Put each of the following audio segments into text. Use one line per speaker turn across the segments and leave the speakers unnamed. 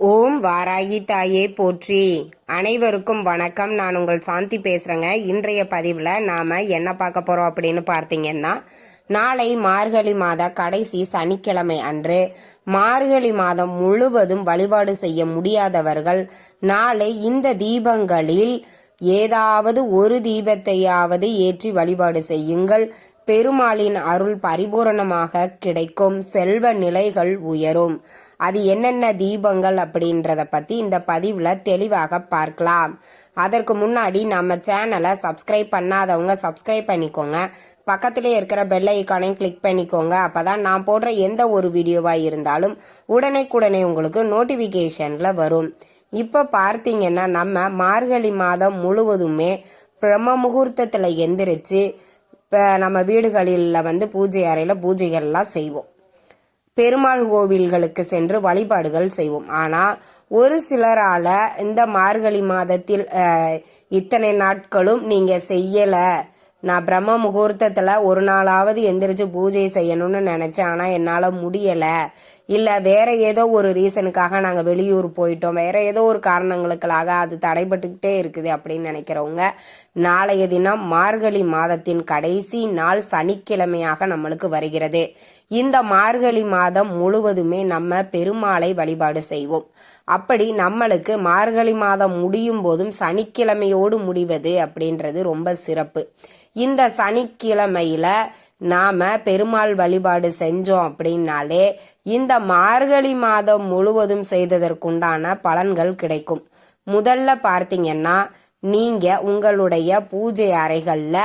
ஓம் வாராகி தாயே போற்றி. அனைவருக்கும் வணக்கம். நான் உங்கள் சாந்தி பேசுகிறேங்க இன்றைய பதிவில் நாம் என்ன பார்க்க போகிறோம் அப்படின்னு பார்த்தீங்கன்னா நாளை மார்கழி மாத கடைசி சனிக்கிழமை அன்று மார்கழி மாதம் முழுவதும் வழிபாடு செய்ய முடியாதவர்கள் நாளை இந்த தீபங்களில் ஏதாவது ஒரு தீபத்தையாவது ஏற்றி வழிபாடு செய்யுங்கள். பெருமாளின் அருள் பரிபூரணமாக கிடைக்கும். செல்வ நிலைகள் உயரும். அது என்னென்ன தீபங்கள் அப்படின்றத பத்தி இந்த பதிவுல தெளிவாக பார்க்கலாம். அதற்கு முன்னாடி நம்ம சேனலை சப்ஸ்கிரைப் பண்ணாதவங்க சப்ஸ்கிரைப் பண்ணிக்கோங்க. பக்கத்திலே இருக்கிற பெல் ஐக்கானையும் கிளிக் பண்ணிக்கோங்க. அப்பதான் நான் போடுற எந்த ஒரு வீடியோவா இருந்தாலும் உடனே உங்களுக்கு நோட்டிபிகேஷன்ல வரும். இப்போ பார்த்தீங்கன்னா நம்ம மார்கழி மாதம் முழுவதுமே பிரம்ம முகூர்த்தத்தில் எந்திரிச்சு இப்போ நம்ம வீடுகளில் வந்து பூஜை அறையில் பூஜைகள்லாம் செய்வோம். பெருமாள் கோவில்களுக்கு சென்று வழிபாடுகள் செய்வோம். ஆனால் ஒரு சிலரால் இந்த மார்கழி மாதத்தில் இத்தனை நாட்களும் நீங்கள் செய்யலை. நான் பிரம்ம முகூர்த்தத்தில் ஒரு நாளாவது எந்திரிச்சு பூஜை செய்யணும்னு நினச்சேன். ஆனால் என்னால் முடியலை. இல்லை வேற ஏதோ ஒரு ரீசனுக்காக நாங்கள் வெளியூர் போயிட்டோம். வேற ஏதோ ஒரு காரணங்களுக்காக அது தடைபட்டுக்கிட்டே இருக்குது அப்படின்னு நினைக்கிறவங்க நாளைய தினம் மார்கழி மாதத்தின் கடைசி நாள் சனிக்கிழமையாக நம்மளுக்கு வருகிறது. இந்த மார்கழி மாதம் முழுவதுமே நம்ம பெருமாளை வழிபாடு செய்வோம். அப்படி நம்மளுக்கு மார்கழி மாதம் முடியும் போதும் சனிக்கிழமையோடு முடிவது அப்படின்றது ரொம்ப சிறப்பு. இந்த சனிக்கிழமையில நாம பெருமாள் வழிபாடு செஞ்சோம் அப்படின்னாலே இந்த மார்கழி மாதம் முழுவதும் செய்ததற்குண்டான பலன்கள் கிடைக்கும். முதல்ல பார்த்தீங்கன்னா நீங்க உங்களுடைய பூஜை அறைகளில்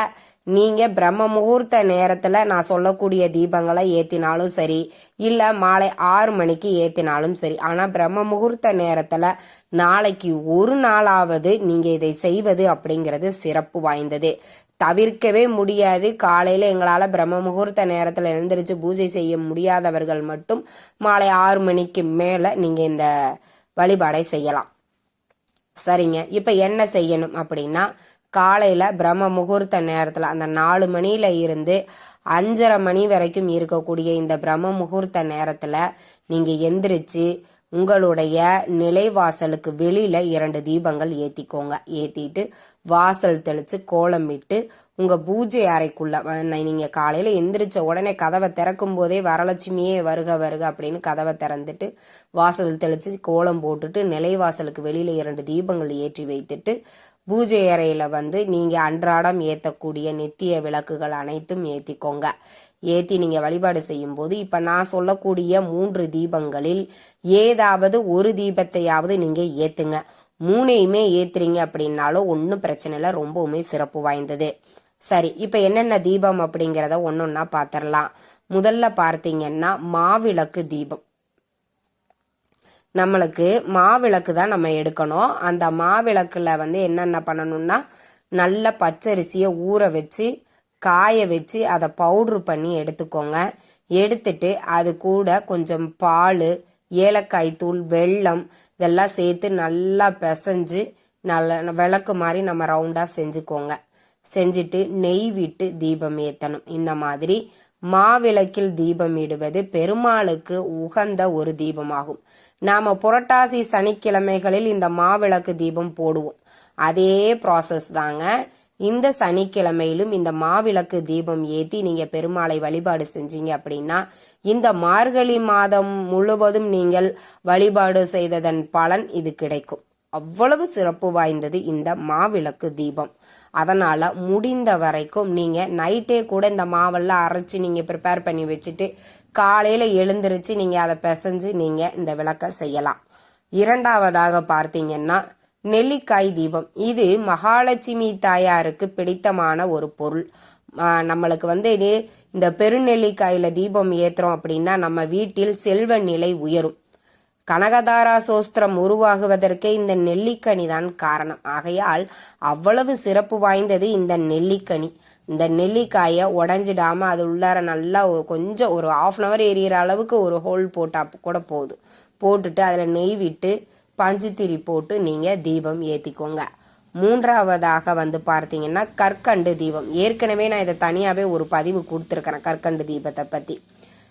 நீங்க பிரம்ம முகூர்த்த நேரத்துல நான் சொல்லக்கூடிய தீபங்களை ஏத்தினாலும் சரி இல்ல மாலை ஆறு மணிக்கு ஏத்தினாலும் சரி ஆனா பிரம்ம முகூர்த்த நேரத்துல நாளைக்கு ஒரு நாளாவது நீங்க இதை செய்வது அப்படிங்கிறது சிறப்பு வாய்ந்தது. தவிர்க்கவே முடியாது. காலையில் எங்களால் பிரம்ம முகூர்த்த நேரத்தில் எழுந்திரிச்சு பூஜை செய்ய முடியாதவர்கள் மட்டும் மாலை ஆறு மணிக்கு மேலே நீங்கள் இந்த வழிபாடை செய்யலாம். சரிங்க. இப்போ என்ன செய்யணும் அப்படின்னா காலையில் பிரம்ம முகூர்த்த நேரத்தில் அந்த நாலு மணியில் இருந்து அஞ்சரை மணி வரைக்கும் இருக்கக்கூடிய இந்த பிரம்ம முகூர்த்த நேரத்தில் நீங்கள் எந்திரிச்சு உங்களுடைய நிலைவாசலுக்கு வெளியில இரண்டு தீபங்கள் ஏத்திக்கோங்க. ஏத்திட்டு வாசல் தெளிச்சு கோலமிட்டு உங்க பூஜை அறைக்குள்ள நீங்க காலையில எந்திரிச்ச உடனே கதவை திறக்கும் போதே வரலட்சுமியே வருக வருக அப்படின்னு கதவை திறந்துட்டு வாசல் தெளிச்சு கோலம் போட்டுட்டு நிலைவாசலுக்கு வெளியில இரண்டு தீபங்கள் ஏற்றி வைத்துட்டு பூஜை அறையில வந்து நீங்க அன்றாடம் ஏத்தக்கூடிய நித்திய விளக்குகள் அனைத்தும் ஏத்திக்கோங்க. ஏத்தி நீங்க வழிபாடு செய்யும் போது இப்ப நான் சொல்லக்கூடிய மூன்று தீபங்களில் ஏதாவது ஒரு தீபத்தையாவது நீங்க ஏத்துங்க. மூணையுமே ஏத்துறீங்க அப்படின்னாலும் ஒன்றும் பிரச்சனை இல்லை ரொம்பவுமே சிறப்பு வாய்ந்தது. சரி இப்போ என்னென்ன தீபம் அப்படிங்கிறத ஒன்னொன்னா பார்த்துடலாம் முதல்ல பார்த்தீங்கன்னா மாவிளக்கு தீபம். நம்மளுக்கு மாவிளக்கு தான் நம்ம எடுக்கணும். அந்த மாவிளக்குல வந்து என்னென்ன பண்ணணும்னா நல்ல பச்சரிசியை ஊற வச்சு காய வச்சு அதை பவுட்ரு பண்ணி எடுத்துக்கோங்க. எடுத்துட்டு அது கூட கொஞ்சம் பால் ஏலக்காய் தூள் வெல்லம் இதெல்லாம் சேர்த்து நல்லா பிசைஞ்சு நல்ல விளக்கு மாதிரி நம்ம ரவுண்டாக செஞ்சுக்கோங்க. செஞ்சுட்டு நெய் விட்டு தீபம் ஏற்றணும் இந்த மாதிரி மாவிளக்கில் தீபம் இடுவது பெருமாளுக்கு உகந்த ஒரு தீபமாகும். நாம புரட்டாசி சனிக்கிழமைகளில் இந்த மாவிளக்கு தீபம் போடுவோம். அதே ப்ராசஸ் தாங்க. இந்த சனிக்கிழமையிலும் இந்த மாவிளக்கு தீபம் ஏத்தி நீங்க பெருமாளை வழிபாடு செஞ்சீங்க அப்படின்னா இந்த மார்கழி மாதம் முழுவதும் நீங்கள் வழிபாடு செய்ததன் பலன் இது கிடைக்கும். அவ்வளவு சிறப்பு வாய்ந்தது இந்த மாவிளக்கு தீபம். அதனால முடிந்த வரைக்கும் நீங்க நைட்டே கூட இந்த மாவெல்லாம் அரைச்சி நீங்க ப்ரிப்பேர் பண்ணி வச்சுட்டு காலையில எழுந்திருச்சு நீங்க அதை பிசைஞ்சு நீங்க இந்த விளக்க செய்யலாம். இரண்டாவதாக பார்த்தீங்கன்னா நெல்லிக்காய் தீபம். இது மகாலட்சுமி தாயாருக்கு பிடித்தமான ஒரு பொருள். நம்மளுக்கு வந்து இந்த பெருநெல்லிக்காயில தீபம் ஏத்துறோம் அப்படின்னா நம்ம வீட்டில் செல்வ நிலை உயரும். கனகதாரா சோஸ்திரம் உருவாகுவதற்கே இந்த நெல்லிக்கனி தான் காரணம். ஆகையால் அவ்வளவு சிறப்பு வாய்ந்தது இந்த நெல்லிக்கனி. இந்த நெல்லிக்காயை உடஞ்சிடாம அது உள்ளார நல்லா கொஞ்சம் ஒரு ஆஃப் அன் அவர் எரியிற அளவுக்கு ஒரு ஹோல் போட்டா கூட போதும் போட்டுட்டு அதில் நெய் விட்டு பஞ்சுத்திரி போட்டு நீங்கள் தீபம் ஏற்றிக்கோங்க மூன்றாவதாக வந்து பார்த்தீங்கன்னா கற்கண்டு தீபம். ஏற்கனவே நான் இதை தனியாகவே ஒரு பதிவு கொடுத்துருக்கிறேன் கற்கண்டு தீபத்தை பற்றி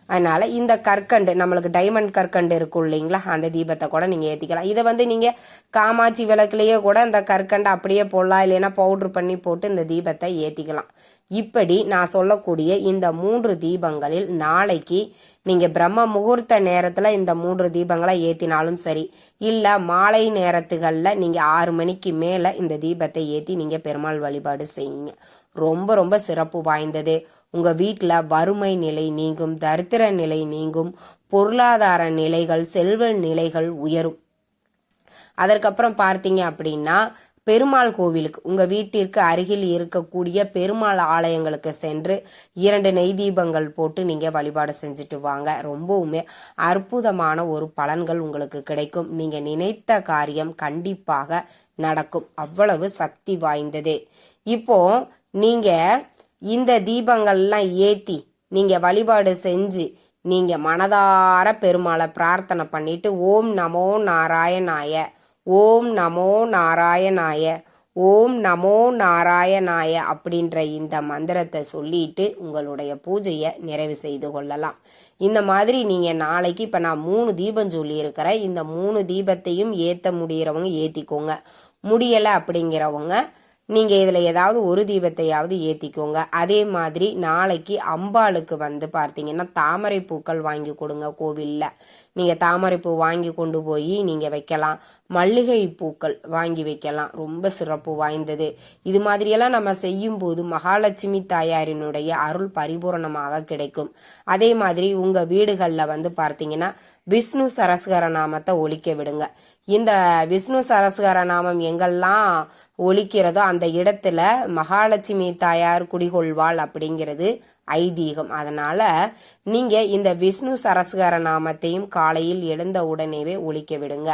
அதனால் இந்த கற்கண்டு நம்மளுக்கு டைமண்ட் கற்கண்டு இருக்கும் இல்லைங்களா? அந்த தீபத்தை கூட நீங்கள் ஏற்றிக்கலாம் இதை வந்து நீங்கள் காமாட்சி விளக்குலேயே கூட இந்த கற்கண்டை அப்படியே போடலாம் இல்லைன்னா பவுட்ரு பண்ணி போட்டு இந்த தீபத்தை ஏற்றிக்கலாம் இப்படி நான் சொல்லக்கூடிய இந்த மூன்று தீபங்களில் நாளைக்கு நீங்கள் பிரம்ம முகூர்த்த நேரத்தில் இந்த மூன்று தீபங்களை ஏற்றினாலும் சரி இல்லை மாலை நேரத்துகளில் நீங்கள் ஆறு மணிக்கு மேலே இந்த தீபத்தை ஏற்றி நீங்கள் பெருமாள் வழிபாடு செய்யுங்க. ரொம்ப ரொம்ப சிறப்பு வாய்ந்தது. உங்கள் வீட்டில் வறுமை நிலை நீங்கும் தரித்திர நிலை நீங்கும் பொருளாதார நிலைகள் செல்வ நிலைகள் உயரும். அதற்கப்புறம் பார்த்தீங்க அப்படின்னா பெருமாள் கோவிலுக்கு உங்கள் வீட்டிற்கு அருகில் இருக்கக்கூடிய பெருமாள் ஆலயங்களுக்கு சென்று இரண்டு நெய் தீபங்கள் போட்டு நீங்கள் வழிபாடு செஞ்சுட்டு வாங்க. ரொம்பவுமே அற்புதமான ஒரு பலன்கள் உங்களுக்கு கிடைக்கும். நீங்கள் நினைத்த காரியம் கண்டிப்பாக நடக்கும். அவ்வளவு சக்தி வாய்ந்தது. இப்போ நீங்கள் இந்த தீபங்கள்லாம் ஏற்றி நீங்கள் வழிபாடு செஞ்சு நீங்கள் மனதார பெருமாளை பிரார்த்தனை பண்ணிட்டு ஓம் நமோ நாராயணாய ஓம் நமோ நாராயணாய ஓம் நமோ நாராயணாய அப்படின்ற இந்த மந்திரத்தை சொல்லிட்டு உங்களுடைய பூஜையை நிறைவு செய்து கொள்ளலாம். இந்த மாதிரி நீங்கள் நாளைக்கு இப்போ நான் மூணு தீபம் சொல்லியிருக்கிறேன். இந்த மூணு தீபத்தையும் ஏற்ற முடிகிறவங்க ஏற்றிக்கோங்க முடியலை அப்படிங்கிறவங்க நீங்கள் இதில் ஏதாவது ஒரு தீபத்தையாவது ஏற்றிக்கோங்க அதே மாதிரி நாளைக்கு அம்பாளுக்கு வந்து பார்த்தீங்கன்னா தாமரை பூக்கள் வாங்கி கொடுங்க கோவிலில். நீங்கள் தாமரை பூ வாங்கி கொண்டு போய் நீங்கள் வைக்கலாம். மல்லிகை பூக்கள் வாங்கி வைக்கலாம். ரொம்ப சிறப்பு வாய்ந்தது. இது மாதிரியெல்லாம் நம்ம செய்யும்போது மகாலட்சுமி தாயாரினுடைய அருள் பரிபூரணமாக கிடைக்கும். அதே மாதிரி உங்கள் வீடுகளில் வந்து பார்த்தீங்கன்னா விஷ்ணு சரஸ்கர நாமத்தை ஒழிக்க விடுங்க. இந்த விஷ்ணு சரஸ்கர நாமம் எங்கெல்லாம் ஒழிக்கிறதோ அந்த இடத்துல மகாலட்சுமி தாயார் குடிகொள்வாள் அப்படிங்கிறது ஐதீகம். அதனால நீங்கள் இந்த விஷ்ணு சரஸ்கர நாமத்தையும் கா காலையில் எழுந்த உடனேவே ஒழிக்க விடுங்க.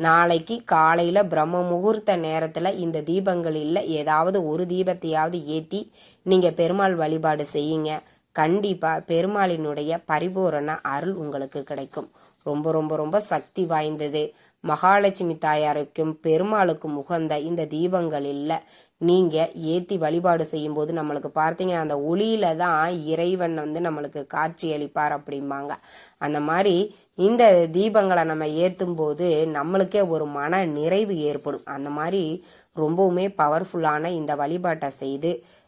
நாளைக்கு காலையில பிரம்ம முகூர்த்த நேரத்துல இந்த தீபங்களில் ஏதாவது ஒரு தீபத்தையாவது ஏற்றி நீங்க பெருமாள் வழிபாடு செய்யுங்க. கண்டிப்பா பெருமாளினுடைய பரிபூரண அருள் உங்களுக்கு கிடைக்கும். ரொம்ப ரொம்ப ரொம்ப சக்தி வாய்ந்தது. மகாலட்சுமி தாயாருக்கும் பெருமாளுக்கும் உகந்த இந்த தீபங்கள் இல்லை. நீங்கள் ஏற்றி வழிபாடு செய்யும்போது நம்மளுக்கு பார்த்தீங்கன்னா அந்த ஒளியில தான் இறைவன் வந்து நம்மளுக்கு காட்சி அளிப்பார் அப்படிம்பாங்க. அந்த மாதிரி இந்த தீபங்களை நம்ம ஏற்றும் போது நம்மளுக்கே ஒரு மன நிறைவு ஏற்படும். அந்த மாதிரி ரொம்பவுமே பவர்ஃபுல்லான இந்த வழிபாட்டை செய்து